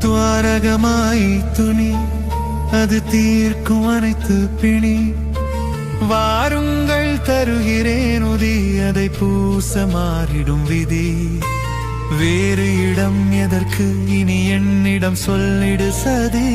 தாரகமாய் துணி அது தீர்க்கும் அனைத்து பிணி. வாருங்கள் தருகிறேன் உதி அதை பூச மாறிடும் விதி. வேறு இடம் எதற்கு இனி என்னிடம் சொல்லிடு சதே.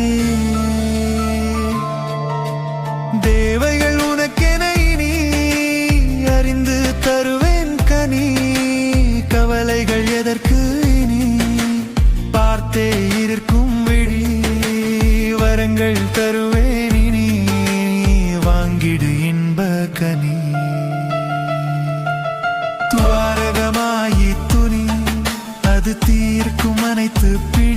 அது தீர்க்கும் அனைத்து பிணி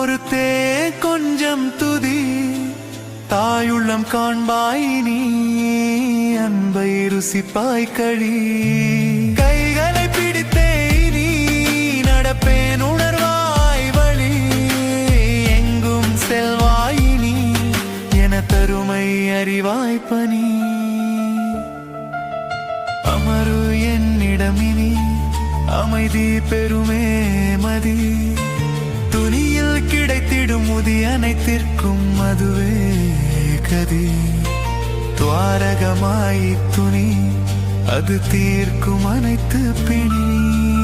பொறுத்தே கொஞ்சம் துதி தாயுள்ளம் காண்பாய் நீ அன்பை ருசிப்பாய் கழி. கைகளை பிடித்தே நீ நடப்பேன் உணர்வாய் வழி. எங்கும் செல்வாய் நீ என தருமை அறிவாய் பணி. அமரு என்னிடமினி அமைதி பெருமே மதி. கிடைத்திடும் முதி அனைத்திற்கும் அதுவே கதி. துவாரகமாய் துணி அது தீர்க்கும் அனைத்து பிணி.